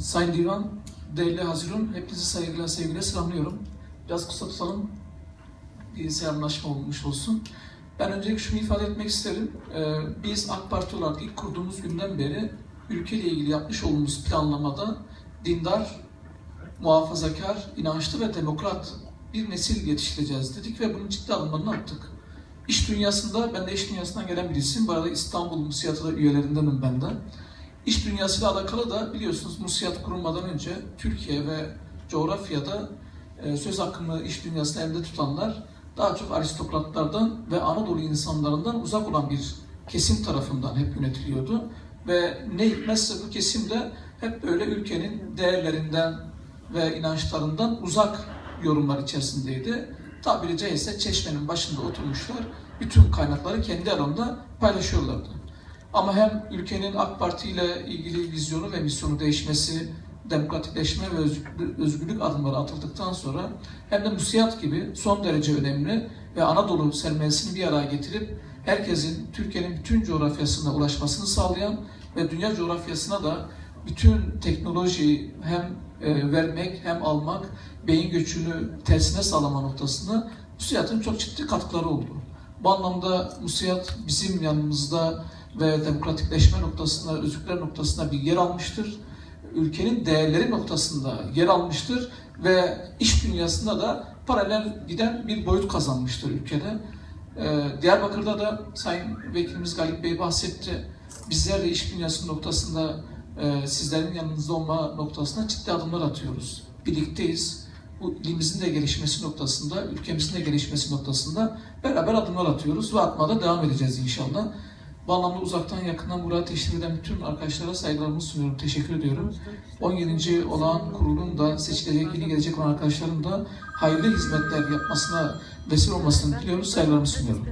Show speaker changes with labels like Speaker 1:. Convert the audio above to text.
Speaker 1: Sayın Divan, değerli Hazirun, hepinizi saygıyla sevgiyle selamlıyorum. Biraz kısa tutalım, bir selamlaşma olmuş olsun. Ben öncelikle şunu ifade etmek isterim. Ee, biz AK Parti olarak ilk kurduğumuz günden beri ülkeyle ilgili yapmış olduğumuz planlamada dindar, muhafazakar, inançlı ve demokrat bir nesil yetiştireceğiz dedik ve bunun ciddi adımlarını attık. İş dünyasında, ben de iş dünyasından gelen birisiyim. Bu arada İstanbul Musiyatı üyelerindenim ben de. İş dünyasıyla alakalı da biliyorsunuz Musiyat kurulmadan önce Türkiye ve coğrafyada e, söz hakkını iş dünyasında elde tutanlar daha çok aristokratlardan ve Anadolu insanlarından uzak olan bir kesim tarafından hep yönetiliyordu. Ve ne hikmetse bu kesim de hep böyle ülkenin değerlerinden ve inançlarından uzak yorumlar içerisindeydi. Tabiri caizse çeşmenin başında oturmuşlar, bütün kaynakları kendi alanında paylaşıyorlardı. Ama hem ülkenin AK Parti ile ilgili vizyonu ve misyonu değişmesi, demokratikleşme ve özgürlük, adımları atıldıktan sonra hem de Musiyat gibi son derece önemli ve Anadolu sermayesini bir araya getirip herkesin Türkiye'nin bütün coğrafyasına ulaşmasını sağlayan ve dünya coğrafyasına da bütün teknolojiyi hem e, vermek hem almak, beyin göçünü tersine sağlama noktasında Musiyat'ın çok ciddi katkıları oldu. Bu anlamda Musiyat bizim yanımızda ve demokratikleşme noktasında, özgürlükler noktasında bir yer almıştır. Ülkenin değerleri noktasında yer almıştır ve iş dünyasında da paralel giden bir boyut kazanmıştır ülkede. Ee, Diyarbakır'da da Sayın Vekilimiz Galip Bey bahsetti. Bizler de iş dünyası noktasında e, sizlerin yanınızda olma noktasında ciddi adımlar atıyoruz. Birlikteyiz. Bu ilimizin de gelişmesi noktasında, ülkemizin de gelişmesi noktasında beraber adımlar atıyoruz ve atmada devam edeceğiz inşallah. Bu anlamda uzaktan yakından buraya teşrif eden bütün arkadaşlara saygılarımı sunuyorum. Teşekkür ediyorum. 17. olan kurulun da seçilecek, yeni gelecek olan arkadaşların da hayırlı hizmetler yapmasına vesile olmasını diliyoruz. Saygılarımı sunuyorum.